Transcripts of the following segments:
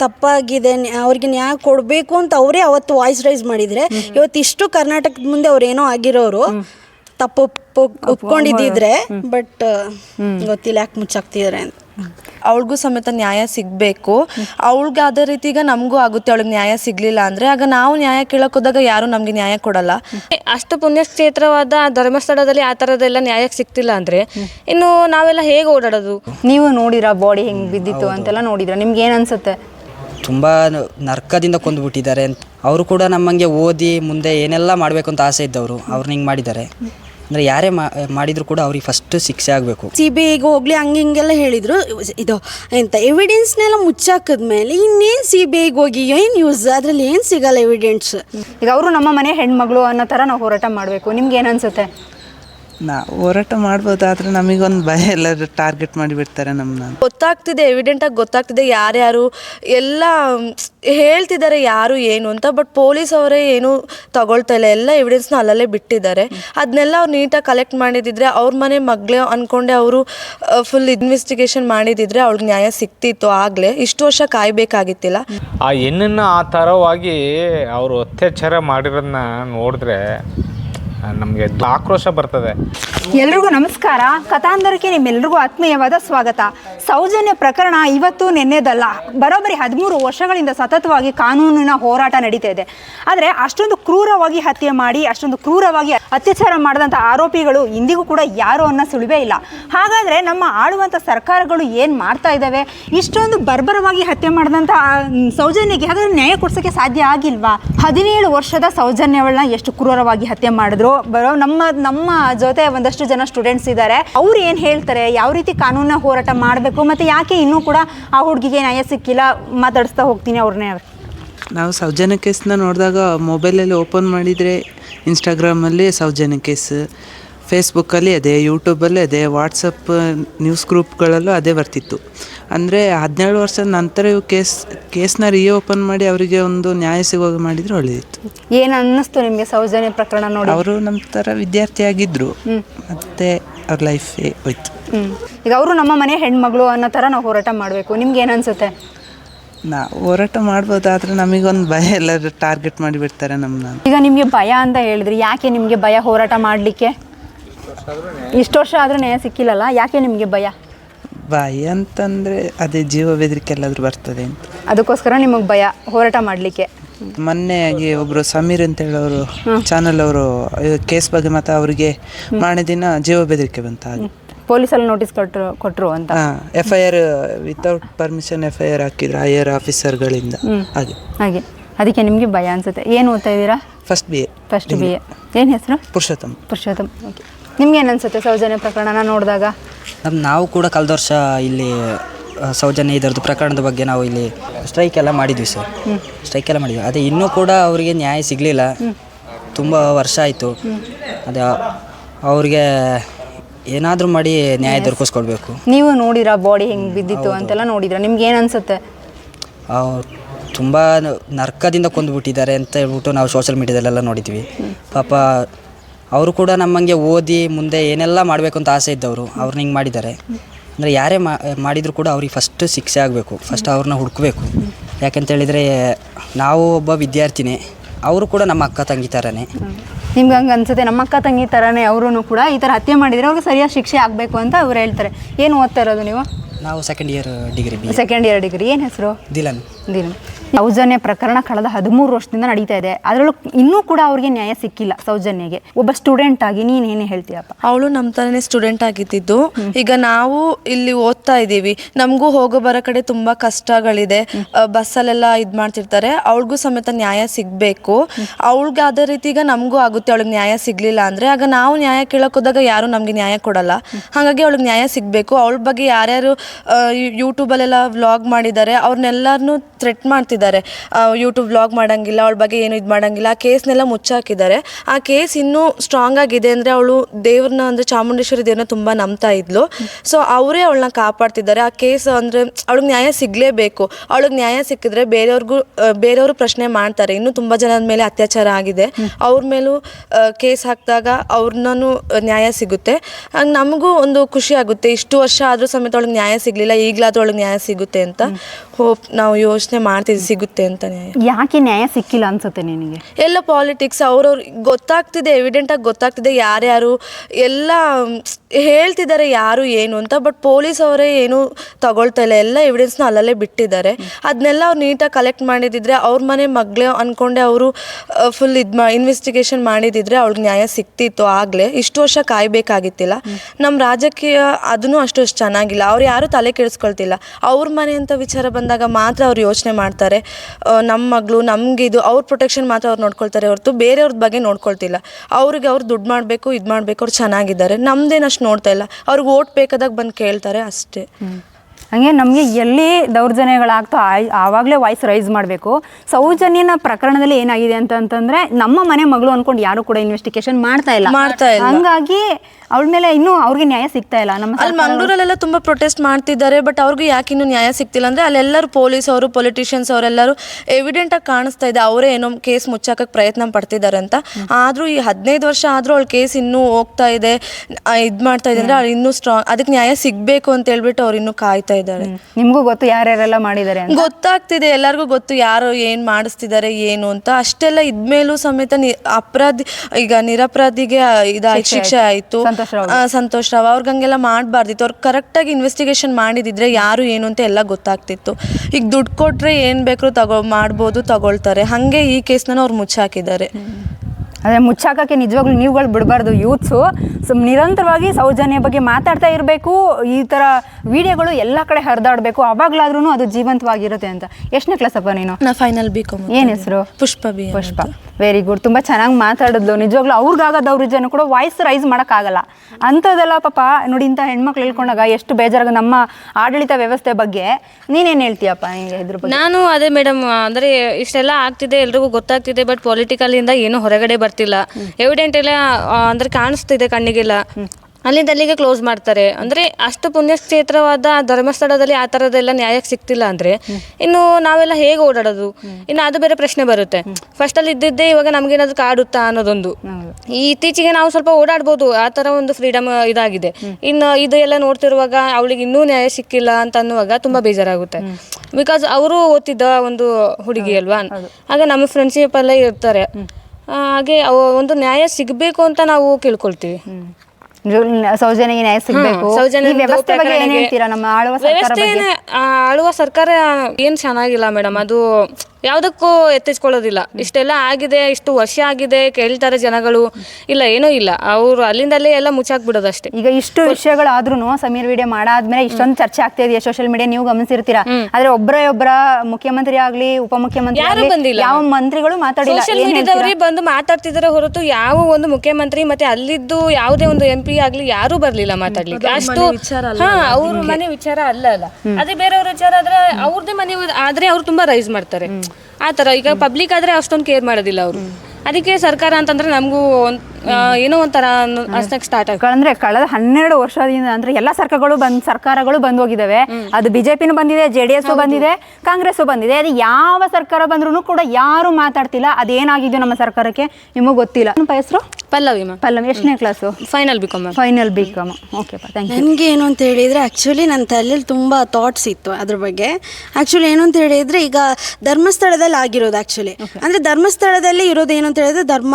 ತಪ್ಪಾಗಿದೆ ನ್ಯಾ- ಅವ್ರಿಗೆ ನ್ಯಾಯ ಕೊಡಬೇಕು ಅಂತ ಅವರೇ ಅವತ್ತು ವಾಯ್ಸ್ ರೈಸ್ ಮಾಡಿದ್ರೆ ಇವತ್ತು ಇಷ್ಟು ಕರ್ನಾಟಕದ ಮುಂದೆ ಅವರೇನೋ ಆಗಿರೋರು ತಪ್ಪು ಒಪ್ಪು- ಒಪ್ಕೊಂಡಿದ್ದಿದ್ರೆ ಬಟ್ ಗೊತ್ತಿಲ್ಲ ಯಾಕೆ ಮುಚ್ಚಾಕ್ತಿದ್ದಾರೆ ಅಂತ. ಅವಳಿಗೂ ಸಮೇತ ನ್ಯಾಯ ಸಿಗಬೇಕು. ಅವಳಿಗೆ ಅದೇ ರೀತಿ ಈಗ ನಮಗೂ ಆಗುತ್ತೆ ಅವಳಿಗೆ ನ್ಯಾಯ ಸಿಗಲಿಲ್ಲ ಅಂದರೆ ಆಗ ನಾವು ನ್ಯಾಯ ಕೇಳಕ್ಕೆ ಹೋದಾಗ ಯಾರೂ ನಮಗೆ ನ್ಯಾಯ ಕೊಡಲ್ಲ. ಅಷ್ಟು ಪುಣ್ಯಕ್ಷೇತ್ರವಾದ ಧರ್ಮಸ್ಥಳದಲ್ಲಿ ಆ ಥರದ್ದೆಲ್ಲ ನ್ಯಾಯಕ್ಕೆ ಸಿಗ್ತಿಲ್ಲ ಅಂದರೆ ಇನ್ನು ನಾವೆಲ್ಲ ಹೇಗೆ ಓಡಾಡೋದು? ನೀವು ನೋಡಿರ ಬಾಡಿ ಹೆಂಗ್ ಬಿದ್ದಿತ್ತು ಅಂತೆಲ್ಲ ನೋಡಿದ್ರ? ನಿಮ್ಗೆ ಏನ್ ಅನ್ಸುತ್ತೆ? ತುಂಬ ನರ್ಕದಿಂದ ಕೊಂದುಬಿಟ್ಟಿದ್ದಾರೆ ಅಂತ. ಅವರು ಕೂಡ ನಮ್ಮಂಗೆ ಓದಿ ಮುಂದೆ ಏನೆಲ್ಲ ಮಾಡಬೇಕು ಅಂತ ಆಸೆ ಇದ್ದವರು ಅವ್ರನ್ನ ಹಿಂಗೆ ಮಾಡಿದ್ದಾರೆ. ಅಂದರೆ ಯಾರೇ ಮಾ ಮಾಡಿದ್ರು ಕೂಡ ಅವ್ರಿಗೆ ಫಸ್ಟ್ ಶಿಕ್ಷೆ ಆಗಬೇಕು. ಸಿ ಬಿ ಐಗೆ ಹೋಗ್ಲಿ ಹಂಗೆ ಹಿಂಗೆಲ್ಲ ಹೇಳಿದರು. ಇದು ಎಂತ ಎವಿಡೆನ್ಸ್ನೆಲ್ಲ ಮುಚ್ಚಾಕಿದ್ಮೇಲೆ ಇನ್ನೇನು ಸಿ ಬಿ ಐಗೆ ಹೋಗಿ ಏನು ಯೂಸ್ ಅದರಲ್ಲಿ ಏನು ಸಿಗಲ್ಲ ಎವಿಡೆನ್ಸ್ ಈಗ ಅವರು ನಮ್ಮ ಮನೆ ಹೆಣ್ಮಗಳು ಅನ್ನೋ ಥರ ನಾವು ಹೋರಾಟ ಮಾಡಬೇಕು. ನಿಮ್ಗೆ ಏನು ಅನ್ಸುತ್ತೆ? ನಾವು ಹೋರಾಟ ಮಾಡ್ಬೋದಾದ್ರೆ ನಮಗೊಂದು ಭಯ ಎಲ್ಲರೂ ಟಾರ್ಗೆಟ್ ಮಾಡಿಬಿಡ್ತಾರೆ ನಮ್ಮನ್ನ ಗೊತ್ತಾಗ್ತಿದೆ ಎವಿಡೆಂಟಾಗಿ ಗೊತ್ತಾಗ್ತಿದೆ ಯಾರ್ಯಾರು ಎಲ್ಲ ಹೇಳ್ತಿದ್ದಾರೆ ಯಾರು ಏನು ಅಂತ ಬಟ್ ಪೊಲೀಸ್ ಅವರೇ ಏನು ತಗೊಳ್ತಾ ಇಲ್ಲ. ಎಲ್ಲ ಎವಿಡೆನ್ಸ್ನ ಅಲ್ಲಲ್ಲೇ ಬಿಟ್ಟಿದ್ದಾರೆ. ಅದನ್ನೆಲ್ಲ ಅವ್ರು ನೀಟಾಗಿ ಕಲೆಕ್ಟ್ ಮಾಡಿದಿದ್ರೆ ಅವ್ರ ಮನೆ ಮಗಳೇ ಅಂದ್ಕೊಂಡೆ ಅವರು ಫುಲ್ ಇನ್ವೆಸ್ಟಿಗೇಷನ್ ಮಾಡಿದಿದ್ರೆ ಅವ್ಳಿಗೆ ನ್ಯಾಯ ಸಿಕ್ತಿತ್ತು ಆಗಲೇ. ಇಷ್ಟು ವರ್ಷ ಕಾಯಬೇಕಾಗಿತ್ತಿಲ್ಲ. ಆ ಹೆಣ್ಣನ್ನು ಆ ಥರವಾಗಿ ಅವರು ಅತ್ಯಾಚಾರ ಮಾಡಿರೋದನ್ನ ನೋಡಿದ್ರೆ ನಮಗೆ ಆಕ್ರೋಶ ಬರ್ತದೆ. ಎಲ್ರಿಗೂ ನಮಸ್ಕಾರ. ಕಥಾಂಧರಕ್ಕೆ ನಿಮ್ಮೆಲ್ಲರಿಗೂ ಆತ್ಮೀಯವಾದ ಸ್ವಾಗತ. ಸೌಜನ್ಯ ಪ್ರಕರಣ ಇವತ್ತು ನಿನ್ನೆದಲ್ಲ. ಬರೋಬ್ಬರಿ ಹದಿಮೂರು ವರ್ಷಗಳಿಂದ ಸತತವಾಗಿ ಕಾನೂನಿನ ಹೋರಾಟ ನಡೀತಾ ಇದೆ. ಆದರೆ ಅಷ್ಟೊಂದು ಕ್ರೂರವಾಗಿ ಹತ್ಯೆ ಮಾಡಿ, ಅಷ್ಟೊಂದು ಕ್ರೂರವಾಗಿ ಅತ್ಯಾಚಾರ ಮಾಡಿದಂಥ ಆರೋಪಿಗಳು ಇಂದಿಗೂ ಕೂಡ ಯಾರು ಅನ್ನೋ ಸುಳಿವೇ ಇಲ್ಲ. ಹಾಗಾದರೆ ನಮ್ಮ ಆಳುವಂಥ ಸರ್ಕಾರಗಳು ಏನು ಮಾಡ್ತಾ ಇದ್ದಾವೆ ಇಷ್ಟೊಂದು ಬರ್ಬರವಾಗಿ ಹತ್ಯೆ ಮಾಡಿದಂಥ ಸೌಜನ್ಯಕ್ಕೆ, ಹಾಗಾದ್ರೆ ನ್ಯಾಯ ಕೊಡ್ಸೋಕ್ಕೆ ಸಾಧ್ಯ ಆಗಿಲ್ವಾ? ಹದಿನೇಳು ವರ್ಷದ ಸೌಜನ್ಯವಳನ್ನ ಎಷ್ಟು ಕ್ರೂರವಾಗಿ ಹತ್ಯೆ ಮಾಡಿದ್ರು? ಬರೋ ನಮ್ಮ ನಮ್ಮ ಜೊತೆ ಒಂದಷ್ಟು ಜನ ಸ್ಟೂಡೆಂಟ್ಸ್ ಇದ್ದಾರೆ ಅವ್ರು ಏನು ಹೇಳ್ತಾರೆ? ಯಾವ ರೀತಿ ಕಾನೂನ ಹೋರಾಟ ಮಾಡಬೇಕು? ಮತ್ತು ಯಾಕೆ ಇನ್ನೂ ಕೂಡ ಆ ಹುಡುಗಿಗೆ ನ್ಯಾಯ ಸಿಕ್ಕಿಲ್ಲ? ಮಾತಾಡಿಸ್ತಾ ಹೋಗ್ತೀನಿ ಅವ್ರನ್ನೇ. ನಾವು ಸೌಜನ್ಯ ಕೇಸನ್ನ ನೋಡಿದಾಗ ಮೊಬೈಲಲ್ಲಿ ಓಪನ್ ಮಾಡಿದರೆ ಇನ್ಸ್ಟಾಗ್ರಾಮಲ್ಲಿ ಸೌಜನ್ಯ ಕೇಸ್ ಫೇಸ್ಬುಕ್ಕಲ್ಲಿ ಅದೇ ಯೂಟ್ಯೂಬಲ್ಲಿ ಅದೇ ವಾಟ್ಸಪ್ ನ್ಯೂಸ್ ಗ್ರೂಪ್ಗಳಲ್ಲೂ ಅದೇ ಬರ್ತಿತ್ತು. ಅಂದರೆ ಹದಿನೇಳು ವರ್ಷದ ನಂತರ ಇವು ಕೇಸ್ ಕೇಸ್ನ ಓಪನ್ ಮಾಡಿ ಅವರಿಗೆ ಒಂದು ನ್ಯಾಯ ಸಿಗುವಾಗ ಮಾಡಿದರೆ ಒಳ್ಳೆಯದಿತ್ತು ಏನು ಅನ್ನಿಸ್ತು ನಿಮಗೆ ಸೌಜನ್ಯ ಪ್ರಕರಣ ನೋಡಿ? ಅವರು ನಮ್ಮ ಥರ ವಿದ್ಯಾರ್ಥಿಯಾಗಿದ್ದರು ಮತ್ತು ಅವ್ರ ಲೈಫೇ ಹೋಯ್ತು. ಈಗ ಅವರು ನಮ್ಮ ಮನೆ ಹೆಣ್ಮಗಳು ಅನ್ನೋ ಥರ ನಾವು ಹೋರಾಟ ಮಾಡಬೇಕು. ನಿಮ್ಗೆ ಏನು ಅನ್ಸುತ್ತೆ? ನಾವು ಹೋರಾಟ ಮಾಡ್ಬೋದಾದ್ರೆ ನಮಗೊಂದು ಭಯ ಎಲ್ಲರೂ ಟಾರ್ಗೆಟ್ ಮಾಡಿಬಿಡ್ತಾರೆ ನಮ್ಮನ್ನ ಈಗ ನಿಮಗೆ ಭಯ ಅಂತ ಹೇಳಿದ್ರಿ ಯಾಕೆ ನಿಮಗೆ ಭಯ ಹೋರಾಟ ಮಾಡಲಿಕ್ಕೆ? ಇಷ್ಟು ವರ್ಷ ಆದರೂ ನ್ಯಾಯ ಸಿಕ್ಕಿಲ್ಲಲ್ಲ ಯಾಕೆ ನಿಮಗೆ ಭಯ? ಭಯ ಅಂತಂದರೆ ಅದೇ ಜೀವ ಬೆದರಿಕೆ ಎಲ್ಲಾದರೂ ಬರ್ತದೆ ಅಂತ. ಅದಕ್ಕೋಸ್ಕರ ನಿಮಗೆ ಭಯ ಹೋರಾಟ ಮಾಡಲಿಕ್ಕೆ. ಮೊನ್ನೆ ಆಗಿ ಒಬ್ಬರು ಸಮೀರ್ ಅಂತ ಹೇಳೋರು ಚಾನಲ್ ಅವರು ಕೇಸ್ ಬಗ್ಗೆ ಮತ್ತು ಅವರಿಗೆ ಮಾರನೇ ದಿನ ಜೀವ ಬೆದರಿಕೆ ಬಂತ ಹಾಗೆ. ಪೊಲೀಸಲ್ಲಿ ನೋಟಿಸ್ ಕೊಟ್ಟರು ಕೊಟ್ಟರು ಅಂತ. F I R without permission F I R ಹಾಕಿದ್ರು ಆರ್ ಆಫೀಸರ್ಗಳಿಂದ ಹಾಗೆ. ಹಾಗೆ. ಅದಕ್ಕೆ ನಿಮಗೆ ಭಯ ಅನಿಸುತ್ತೆ. ಏನು ಓದ್ತಾ ಇದ್ದೀರಾ? First B A first B A ಏನು ಹೆಸರು? ಪುರುಷೋತ್ತಮ್. ಪುರುಷೋತ್ತಮ್. ಓಕೆ ನಿಮ್ಗೆ ಏನು ಅನ್ಸುತ್ತೆ ಸೌಜನ್ಯ ಪ್ರಕರಣನ ನೋಡಿದಾಗ? ನಮ್ಮ ನಾವು ಕೂಡ ಕಳೆದ ವರ್ಷ ಇಲ್ಲಿ ಸೌಜನ್ಯ ಇದರದ್ದು ಪ್ರಕರಣದ ಬಗ್ಗೆ ನಾವು ಇಲ್ಲಿ ಸ್ಟ್ರೈಕ್ ಎಲ್ಲ ಮಾಡಿದ್ವಿ ಸರ್. ಸ್ಟ್ರೈಕ್ ಎಲ್ಲ ಮಾಡಿದ್ವಿ. ಅದೇ ಇನ್ನೂ ಕೂಡ ಅವರಿಗೆ ನ್ಯಾಯ ಸಿಗಲಿಲ್ಲ. ತುಂಬ ವರ್ಷ ಆಯಿತು. ಅದೇ ಅವ್ರಿಗೆ ಏನಾದರೂ ಮಾಡಿ ನ್ಯಾಯ ದೊರಕಿಸ್ಕೊಡ್ಬೇಕು. ನೀವು ನೋಡಿರ ಬಾಡಿ ಹೆಂಗೆ ಬಿದ್ದಿತ್ತು ಅಂತೆಲ್ಲ ನೋಡಿದ್ರ? ನಿಮ್ಗೆ ಏನು ಅನ್ಸುತ್ತೆ? ತುಂಬ ನರ್ಕದಿಂದ ಕೊಂದುಬಿಟ್ಟಿದ್ದಾರೆ ಅಂತ ಹೇಳ್ಬಿಟ್ಟು ನಾವು ಸೋಷಲ್ ಮೀಡ್ಯಾದಲ್ಲೆಲ್ಲ ನೋಡಿದ್ವಿ. ಪಾಪ ಅವರು ಕೂಡ ನಮ್ಮಂಗೆ ಓದಿ ಮುಂದೆ ಏನೆಲ್ಲ ಮಾಡಬೇಕು ಅಂತ ಆಸೆ ಇದ್ದವರು ಅವ್ರನ್ನ ಹಿಂಗೆ ಮಾಡಿದ್ದಾರೆ. ಅಂದರೆ ಯಾರೇ ಮಾಡಿದ್ರು ಕೂಡ ಅವ್ರಿಗೆ ಫಸ್ಟ್ ಶಿಕ್ಷೆ ಆಗಬೇಕು ಫಸ್ಟ್ ಅವ್ರನ್ನ ಹುಡುಕಬೇಕು. ಯಾಕಂತ ಹೇಳಿದರೆ ನಾವು ಒಬ್ಬ ವಿದ್ಯಾರ್ಥಿನಿ ಅವರು ಕೂಡ ನಮ್ಮ ಅಕ್ಕ ತಂಗಿ ಥರನೇ ನಿಮ್ಗೆ ಹಂಗೆ ಅನ್ಸುತ್ತೆ? ನಮ್ಮ ಅಕ್ಕ ತಂಗಿ ಥರನೇ ಅವರು ಕೂಡ ಈ ಥರ ಹತ್ಯೆ ಮಾಡಿದರೆ ಅವ್ರಿಗೆ ಸರಿಯಾದ ಶಿಕ್ಷೆ ಆಗಬೇಕು ಅಂತ ಅವ್ರು ಹೇಳ್ತಾರೆ. ಏನು ಓದ್ತಾ ಇರೋದು ನೀವು? ನಾವು second year degree B second year degree ಏನು ಹೆಸರು? ದಿಲನ್. ದಿಲನ್. ಸೌಜನ್ಯ ಪ್ರಕರಣ ಕಳೆದ ಹದಿಮೂರು ವರ್ಷದಿಂದ ನಡೀತಾ ಇದೆ. ಅದರಲ್ಲೂ ಇನ್ನೂ ಕೂಡ ಅವ್ರಿಗೆ ನ್ಯಾಯ ಸಿಕ್ಕಿಲ್ಲ ಸೌಜನ್ಯಗೆ. ಒಬ್ಬ ಸ್ಟೂಡೆಂಟ್ ಆಗಿ ನೀನು ಏನು ಹೇಳ್ತೀಯಪ್ಪ? ಅವಳು ನಮ್ಮ ಥರನೇ ಸ್ಟೂಡೆಂಟ್ ಆಗಿದ್ದಿದ್ದು ಈಗ ನಾವು ಇಲ್ಲಿ ಓದ್ತಾ ಇದ್ದೀವಿ. ನಮಗೂ ಹೋಗೋ ಬರೋ ಕಡೆ ತುಂಬ ಕಷ್ಟಗಳಿದೆ. ಬಸ್ಸಲ್ಲೆಲ್ಲ ಇದು ಮಾಡ್ತಿರ್ತಾರೆ. ಅವಳಿಗೂ ಸಮೇತ ನ್ಯಾಯ ಸಿಗಬೇಕು. ಅವಳಿಗೆ ಅದೇ ರೀತಿ ಈಗ ನಮಗೂ ಆಗುತ್ತೆ. ಅವಳಿಗೆ ನ್ಯಾಯ ಸಿಗಲಿಲ್ಲ ಅಂದರೆ ಆಗ ನಾವು ನ್ಯಾಯ ಕೇಳಕ್ಕೆ ಹೋದಾಗ ಯಾರೂ ನಮಗೆ ನ್ಯಾಯ ಕೊಡಲ್ಲ. ಹಾಗಾಗಿ ಅವಳಿಗೆ ನ್ಯಾಯ ಸಿಗಬೇಕು. ಅವಳ ಬಗ್ಗೆ ಯಾರ್ಯಾರು ಯೂಟ್ಯೂಬಲ್ಲೆಲ್ಲ ವ್ಲಾಗ್ ಮಾಡಿದ್ದಾರೆ. ಅವ್ರನ್ನೆಲ್ಲರನ್ನೂ ಥ್ರೆಟ್ ಮಾಡ್ತಿದ್ದಾರೆ. ಯೂಟ್ಯೂಬ್ ವ್ಲಾಗ್ ಮಾಡೋಂಗಿಲ್ಲ, ಅವಳ ಬಗ್ಗೆ ಏನು ಇದು ಮಾಡೋಂಗಿಲ್ಲ. ಆ ಕೇಸ್ನೆಲ್ಲ ಮುಚ್ಚಾಕಿದ್ದಾರೆ. ಆ ಕೇಸ್ ಇನ್ನೂ ಸ್ಟ್ರಾಂಗ್ ಆಗಿದೆ ಅಂದರೆ ಅವಳು ದೇವ್ರನ್ನ ಅಂದರೆ ಚಾಮುಂಡೇಶ್ವರಿ ದೇವ್ರನ್ನ ತುಂಬ ನಂಬ್ತಾ ಇದ್ಲು. ಸೊ ಅವರೇ ಅವಳನ್ನ ಕಾಪಾಡ್ತಿದ್ದಾರೆ. ಆ ಕೇಸ್ ಅಂದರೆ ಅವಳಿಗೆ ನ್ಯಾಯ ಸಿಗಲೇಬೇಕು. ಅವಳಿಗೆ ನ್ಯಾಯ ಸಿಕ್ಕಿದ್ರೆ ಬೇರೆಯವ್ರಿಗೂ ಬೇರೆಯವರು ಪ್ರಶ್ನೆ ಮಾಡ್ತಾರೆ. ಇನ್ನೂ ತುಂಬ ಜನದ ಮೇಲೆ ಅತ್ಯಾಚಾರ ಆಗಿದೆ. ಅವ್ರ ಮೇಲೂ ಕೇಸ್ ಹಾಕಿದಾಗ ಅವ್ರನ್ನೂ ನ್ಯಾಯ ಸಿಗುತ್ತೆ. ನಮಗೂ ಒಂದು ಖುಷಿ ಆಗುತ್ತೆ. ಇಷ್ಟು ವರ್ಷ ಆದರೂ ಸಮೇತ ಅವಳಿಗೆ ನ್ಯಾಯ ಸಿಗಲಿಲ್ಲ ಈಗಲಾದ್ರೂ ಅವಳಿಗೆ ನ್ಯಾಯ ಸಿಗುತ್ತೆ ಅಂತ ಹೋಪ್ ನಾವು ಯೋಚನೆ ಮಾಡ್ತಿದ್ವಿ ಸಿಗುತ್ತೆ ಅಂತ ನ್ಯಾಯ. ಯಾಕೆ ನ್ಯಾಯ ಸಿಕ್ಕಿಲ್ಲ ಅನ್ಸುತ್ತೆ ನಿನಗೆ? ಎಲ್ಲ ಪಾಲಿಟಿಕ್ಸ್ ಅವ್ರವ್ರು ಗೊತ್ತಾಗ್ತಿದೆ ಎವಿಡೆಂಟ್ ಆಗಿ ಗೊತ್ತಾಗ್ತಿದೆ ಯಾರ್ಯಾರು ಎಲ್ಲ ಹೇಳ್ತಿದ್ದಾರೆ ಯಾರು ಏನು ಅಂತ ಬಟ್ ಪೊಲೀಸ್ ಅವರೇ ಏನು ತಗೊಳ್ತಾ ಇಲ್ಲ. ಎಲ್ಲ ಎವಿಡೆನ್ಸ್ನ ಅಲ್ಲಲ್ಲೇ ಬಿಟ್ಟಿದ್ದಾರೆ. ಅದನ್ನೆಲ್ಲ ಅವ್ರು ನೀಟಾಗಿ ಕಲೆಕ್ಟ್ ಮಾಡಿದಿದ್ರೆ ಅವ್ರ ಮನೆ ಮಗಳೇ ಅನ್ಕೊಂಡೆ ಅವರು ಫುಲ್ ಇದು ಮಾ ಇನ್ವೆಸ್ಟಿಗೇಷನ್ ಮಾಡಿದಿದ್ರೆ ಅವ್ಳಿಗೆ ನ್ಯಾಯ ಸಿಕ್ತಿತ್ತು ಆಗಲೇ. ಇಷ್ಟು ವರ್ಷ ಕಾಯಬೇಕಾಗಿತ್ತಿಲ್ಲ. ನಮ್ಮ ರಾಜಕೀಯ ಅದನ್ನು ಅಷ್ಟು ಅಷ್ಟು ಚೆನ್ನಾಗಿಲ್ಲ. ಅವ್ರು ಯಾರು ತಲೆ ಕೆಡಿಸ್ಕೊಳ್ತಿಲ್ಲ. ಅವ್ರ ಮನೆ ಅಂತ ವಿಚಾರ ಬಂದಾಗ ಮಾತ್ರ ಅವ್ರು ಯೋಚನೆ ಮಾಡ್ತಾರೆ. ನಮ್ಮ ಮಗಳು ನಮ್ಗೆ ಇದು ಅವ್ರ ಪ್ರೊಟೆಕ್ಷನ್ ಮಾತ್ರ ಅವ್ರು ನೋಡ್ಕೊಳ್ತಾರೆ ಹೊರತು ಬೇರೆಯವ್ರದ್ದು ಬಗ್ಗೆ ನೋಡ್ಕೊಳ್ತಿಲ್ಲ. ಅವ್ರಿಗೆ ಅವ್ರು ದುಡ್ಡು ಮಾಡಬೇಕು ಇದು ಮಾಡಬೇಕು ಅವ್ರು ಚೆನ್ನಾಗಿದ್ದಾರೆ. ನಮ್ದೇನು ಅಷ್ಟು ನೋಡ್ತಾ ಇಲ್ಲ. ಅವ್ರಿಗೆ ಓಟ್ ಬೇಕಾದಾಗ ಬಂದು ಕೇಳ್ತಾರೆ ಅಷ್ಟೇ. ಹಂಗೆ ನಮಗೆ ಎಲ್ಲಿ ದೌರ್ಜನ್ಯಗಳಾಗ್ತೋ ಆಯ್- ಆವಾಗಲೇ ವಾಯ್ಸ್ ರೈಸ್ ಮಾಡಬೇಕು. ಸೌಜನ್ಯನ ಪ್ರಕರಣದಲ್ಲಿ ಏನಾಗಿದೆ ಅಂತ ಅಂತಂದ್ರೆ ನಮ್ಮ ಮನೆ ಮಗಳು ಅನ್ಕೊಂಡು ಯಾರು ಕೂಡ ಇನ್ವೆಸ್ಟಿಗೇಷನ್ ಮಾಡ್ತಾ ಇಲ್ಲ. ಮಾಡ್ತಾ ಇಲ್ಲ. ಹಂಗಾಗಿ ಅವಳ ಮೇಲೆ ಇನ್ನೂ ಅವ್ರಿಗೆ ನ್ಯಾಯ ಸಿಗ್ತಾ ಇಲ್ಲ. ನಮ್ಮ ಅಲ್ಲಿ ಮಂಗಳೂರಲ್ಲೆಲ್ಲ ತುಂಬ ಪ್ರೊಟೆಸ್ಟ್ ಮಾಡ್ತಿದ್ದಾರೆ ಬಟ್ ಅವ್ರಿಗೂ ಯಾಕೆ ಇನ್ನೂ ನ್ಯಾಯ ಸಿಗ್ತಿಲ್ಲ ಅಂದರೆ ಅಲ್ಲೆಲ್ಲರೂ ಪೊಲೀಸ್ ಅವರು ಪೊಲಿಟಿಷಿಯನ್ಸ್ ಅವರೆಲ್ಲರೂ ಎವಿಡೆಂಟಾಗಿ ಕಾಣಿಸ್ತಾ ಇದೆ ಅವರೇ ಏನೋ ಕೇಸ್ ಮುಚ್ಚಾಕಕ್ಕೆ ಪ್ರಯತ್ನ ಪಡ್ತಿದ್ದಾರೆ ಅಂತ. ಆದರೂ ಈ ಹದಿನೈದು ವರ್ಷ ಆದರೂ ಅವಳ ಕೇಸ್ ಇನ್ನೂ ಹೋಗ್ತಾ ಇದೆ ಇದು ಮಾಡ್ತಾ ಇದೆ ಅಂದರೆ ಅವ್ಳು ಇನ್ನೂ ಸ್ಟ್ರಾಂಗ್ ಅದಕ್ಕೆ ನ್ಯಾಯ ಸಿಗಬೇಕು ಅಂತ ಹೇಳ್ಬಿಟ್ಟು ಅವ್ರು ಇನ್ನೂ ಕಾಯ್ತಾ ಇದ್ದಾರೆ. ನಿಮಗೂ ಗೊತ್ತು ಯಾರ್ಯಾರೆಲ್ಲ ಮಾಡಿದ್ದಾರೆ ಗೊತ್ತಾಗ್ತಿದೆ ಎಲ್ಲರಿಗೂ ಗೊತ್ತು ಯಾರು ಏನು ಮಾಡಿಸ್ತಿದ್ದಾರೆ ಏನು ಅಂತ. ಅಷ್ಟೆಲ್ಲ ಇದ್ಮೇಲೂ ಸಮೇತ ನಿ ಅಪರಾಧಿ ಈಗ ನಿರಪರಾಧಿಗೆ ಇದಾಯ್ತು ಶಿಕ್ಷೆ ಆಯಿತು. ಸಂತೋಷ್ ರಾವ್. ಸಂತೋಷ್ ರಾವ್ ಅವ್ರಿಗೆ ಹಂಗೆಲ್ಲ ಮಾಡಬಾರ್ದಿತ್ತು ಅವ್ರು ಕರೆಕ್ಟಾಗಿ ಇನ್ವೆಸ್ಟಿಗೇಷನ್ ಮಾಡಿದಿದ್ರೆ ಯಾರು ಏನು ಅಂತ ಎಲ್ಲ ಗೊತ್ತಾಗ್ತಿತ್ತು. ಈಗ ದುಡ್ಡು ಕೊಟ್ಟರೆ ಏನು ಬೇಕಾದ್ರೂ ತಗೋ ಮಾಡ್ಬೋದು ತಗೊಳ್ತಾರೆ. ಹಾಗೆ ಈ ಕೇಸ್ನ ಅವ್ರು ಮುಚ್ಚಾಕಿದ್ದಾರೆ. ಅದೇ ಮುಚ್ಚಾಕಕ್ಕೆ ನಿಜವಾಗ್ಲೂ ನೀವುಗಳು ಬಿಡಬಾರ್ದು. ಯೂತ್ಸು ನಿರಂತರವಾಗಿ ಸೌಜನ್ಯ ಬಗ್ಗೆ ಮಾತಾಡ್ತಾ ಇರಬೇಕು. ಈ ಥರ ವಿಡಿಯೋಗಳು ಎಲ್ಲ ಕಡೆ ಹರಿದಾಡಬೇಕು. ಅವಾಗಲಾದ್ರೂ ಅದು ಜೀವಂತವಾಗಿರುತ್ತೆ ಅಂತ. ಎಷ್ಟನೇ ಕ್ಲಾಸ್ ಅಪ್ಪ ನೀನು? ನಾ ಫೈನಲ್ ಬಿ ಕಾಮ್ ಏನು ಹೆಸರು? Pushpa B Pushpa. Very good ತುಂಬ ಚೆನ್ನಾಗಿ ಮಾತಾಡಿದ್ಲು. ನಿಜವಾಗ್ಲೂ ಅವ್ರ ಜನ ಕೂಡ ವಾಯ್ಸ್ ರೈಸ್ ಮಾಡೋಕ್ಕಾಗಲ್ಲ. ಅಂಥದ್ದೆಲ್ಲ ಪಾಪ ನೋಡಿ ಇಂಥ ಹೆಣ್ಮಕ್ಳು ಹೇಳ್ಕೊಂಡಾಗ ಎಷ್ಟು ಬೇಜಾರಾಗ ನಮ್ಮ ಆಡಳಿತ ವ್ಯವಸ್ಥೆ ಬಗ್ಗೆ. ನೀನೇನು ಹೇಳ್ತೀಯಪ್ಪ ನಿಮಗೆ ಇದ್ರ ಬಗ್ಗೆ? ನಾನು ಅದೇ ಮೇಡಮ್ ಅಂದರೆ ಇಷ್ಟೆಲ್ಲ ಆಗ್ತಿದೆ ಎಲ್ರಿಗೂ ಗೊತ್ತಾಗ್ತಿದೆ ಬಟ್ ಪೊಲಿಟಿಕಲಿಂದ ಏನು ಹೊರಗಡೆ ಬರ್ತಿಲ್ಲ ಎವಿಡೆಂಟ್ ಎಲ್ಲ ಆ, ಅಂದ್ರೆ ಕಾಣಿಸ್ತಿದೆ ಕಣ್ಣಿಗೆಲ್ಲ. ಅಲ್ಲಿಂದ ಅಲ್ಲಿಗೆ ಕ್ಲೋಸ್ ಮಾಡ್ತಾರೆ. ಅಂದ್ರೆ ಅಷ್ಟು ಪುಣ್ಯಕ್ಷೇತ್ರವಾದ ಧರ್ಮಸ್ಥಳದಲ್ಲಿ ಆ ಥರದ್ದೆಲ್ಲ ನ್ಯಾಯಕ್ಕೆ ಸಿಗ್ತಿಲ್ಲ ಅಂದ್ರೆ ಇನ್ನು ನಾವೆಲ್ಲ ಹೇಗೆ ಓಡಾಡೋದು? ಇನ್ನು ಅದು ಬೇರೆ ಪ್ರಶ್ನೆ ಬರುತ್ತೆ. ಫಸ್ಟ್ ಅಲ್ಲಿ ಇದ್ದಿದ್ದೇ ಇವಾಗ ನಮ್ಗೇನಾದ್ರು ಕಾಡುತ್ತಾ ಅನ್ನೋದೊಂದು. ಈ ಇತ್ತೀಚೆಗೆ ನಾವು ಸ್ವಲ್ಪ ಓಡಾಡ್ಬೋದು. ಆ ಥರ ಒಂದು ಫ್ರೀಡಮ್ ಇದಾಗಿದೆ. ಇನ್ನು ಇದು ಎಲ್ಲ ನೋಡ್ತಿರುವಾಗ ಅವಳಿಗೆ ಇನ್ನೂ ನ್ಯಾಯ ಸಿಕ್ಕಿಲ್ಲ ಅಂತ ಅನ್ನುವಾಗ ತುಂಬಾ ಬೇಜಾರಾಗುತ್ತೆ. ಬಿಕಾಸ್ ಅವರು ಓದ್ತಿದ್ದ ಒಂದು ಹುಡುಗಿ ಅಲ್ವಾ? ಹಾಗೆ ನಮ್ಮ ಫ್ರೆಂಡ್ಶಿಪ್ ಎಲ್ಲ ಇರ್ತಾರೆ. ಹಾಗೆ ಅವ- ಒಂದು ನ್ಯಾಯ ಸಿಗಬೇಕು ಅಂತ ನಾವು ಕೇಳ್ಕೊಳ್ತೀವಿ. ನಿಜವಾಗ್ಲೂ ಸೌಜನ್ಯಗೆ ನ್ಯಾಯ ಸಿಗಬೇಕು. ಸೌಜನ್ಯದ ವ್ಯವಸ್ಥೆ ಬಗ್ಗೆ ಏನ್ ಪ್ರಕರಣಕ್ಕೆ- ಹೇಳ್ತೀರಾ? ನಮ್ಮ ಆಳುವ ಸರ್ಕಾರ ಬಗ್ಗೆ? ಆ, ಆಳುವ ಸರ್ಕಾರ ಏನು ಚೆನ್ನಾಗಿಲ್ಲ ಮೇಡಮ್. ಅದು ಯಾವುದಕ್ಕೂ ಎತ್ತಿಸ್ಕೊಳ್ಳೋದಿಲ್ಲ. ಇಷ್ಟೆಲ್ಲ ಆಗಿದೆ ಇಷ್ಟು ವರ್ಷ ಆಗಿದೆ ಕೇಳ್ತಾರೆ ಜನಗಳು. ಇಲ್ಲ ಏನೂ ಇಲ್ಲ. ಅವರು ಅಲ್ಲಿಂದಲೇ ಎಲ್ಲ ಮುಚ್ಚಾಕ್ಬಿಡೋದು ಅಷ್ಟೇ ಈಗ ಇಷ್ಟು ವಿಷಯಗಳಾದ್ರೂ ಸಮೀರ್ ವಿಡಿಯೋ ಮಾಡಾದ್ಮೇಲೆ ಇಷ್ಟೊಂದು ಚರ್ಚೆ ಆಗ್ತಾ ಇದೆಯಾ ಸೋಷಿಯಲ್ ಮೀಡಿಯಾ ನೀವು ಗಮನಿಸಿರ್ತೀರಾ? ಆದ್ರೆ ಒಬ್ಬರೇ ಒಬ್ಬರ ಮುಖ್ಯಮಂತ್ರಿ ಆಗ್ಲಿ ಉಪಮುಖ್ಯಮಂತ್ರಿ ಯಾರು ಬಂದಿಲ್ಲ. ಯಾವ ಮಂತ್ರಿಗಳು ಮಾತಾಡಿಲ್ಲ. ಸೋಷಿಯಲ್ ಏನ್ ಮೀಡಿಯಾದವರೇ ಬಂದು ಮಾತಾಡ್ತಿದ್ದಾರೆ ಹೊರತು ಯಾವ ಒಂದು ಮುಖ್ಯಮಂತ್ರಿ ಮತ್ತೆ ಅಲ್ಲಿದ್ದು ಯಾವುದೇ ಒಂದು ಎಂ ಪಿ ಆಗ್ಲಿ ಯಾರು ಬರ್ಲಿಲ್ಲ ಮಾತಾಡ್ಲಿಕ್ಕೆ. ಅಷ್ಟು ಹಾ ಅವ್ರ ಮನೆ ವಿಚಾರ ಅಲ್ಲ ಅಲ್ಲ. ಅದೇ ಬೇರೆಯವ್ರ ವಿಚಾರ ಆದ್ರೆ ಅವ್ರದೇ ಮನೆ ಆದ್ರೆ ಅವ್ರು ತುಂಬಾ ರೈಸ್ ಮಾಡ್ತಾರೆ. ಆ ಥರ. ಈಗ ಪಬ್ಲಿಕ್ ಆದ್ರೆ ಅಷ್ಟೊಂದು ಕೇರ್ ಮಾಡೋದಿಲ್ಲ ಅವರು. ಅದಕ್ಕೆ ಸರ್ಕಾರ ಅಂತಂದ್ರೆ ನಮಗೂ ಒಂದ್ ಏನೋ ಒಂಥರ ಅಷ್ಟಕ್ಕೆ ಸ್ಟಾರ್ಟ್ ಆಗ ಅಂದ್ರೆ ಕಳೆದ ಹನ್ನೆರಡು ವರ್ಷದಿಂದ ಅಂದ್ರೆ ಎಲ್ಲ ಸರ್ಕಾರಗಳು ಬಂದ್ ಸರ್ಕಾರಗಳು ಬಂದ್ ಹೋಗಿದಾವೆ. ಅದು ಬಿಜೆಪಿನೂ ಬಂದಿದೆ ಜೆ ಡಿ ಎಸ್ ಬಂದಿದೆ ಕಾಂಗ್ರೆಸ್ ಬಂದಿದೆ. ಅದು ಯಾವ ಸರ್ಕಾರ ಬಂದ್ರೂ ಕೂಡ ಯಾರು ಮಾತಾಡ್ತಿಲ್ಲ. ಅದೇನಾಗಿದೆಯೋ ನಮ್ಮ ಸರ್ಕಾರಕ್ಕೆ ನಿಮಗೆ ಗೊತ್ತಿಲ್ಲ. ನಿಮ್ಮ ಹೆಸರು? ಪಲ್ಲವಿ ಮ್ಯಾಮ್. ಪಲ್ಲವಿ ಎಷ್ಟನೇ class final B com final B com okay thank you ನನಗೆ ಏನು ಅಂತ ಹೇಳಿದರೆ ಆ್ಯಕ್ಚುಲಿ ನನ್ನ ತಲೆಯಲ್ಲಿ ತುಂಬ ಥಾಟ್ಸ್ ಇತ್ತು ಅದ್ರ ಬಗ್ಗೆ. ಆ್ಯಕ್ಚುಲಿ ಏನು ಅಂತ ಹೇಳಿದರೆ ಈಗ ಧರ್ಮಸ್ಥಳದಲ್ಲಿ ಆಗಿರೋದು ಆ್ಯಕ್ಚುಲಿ ಅಂದರೆ ಧರ್ಮಸ್ಥಳದಲ್ಲಿ ಇರೋದು ಏನು ಅಂತ ಹೇಳಿದ್ರೆ ಧರ್ಮ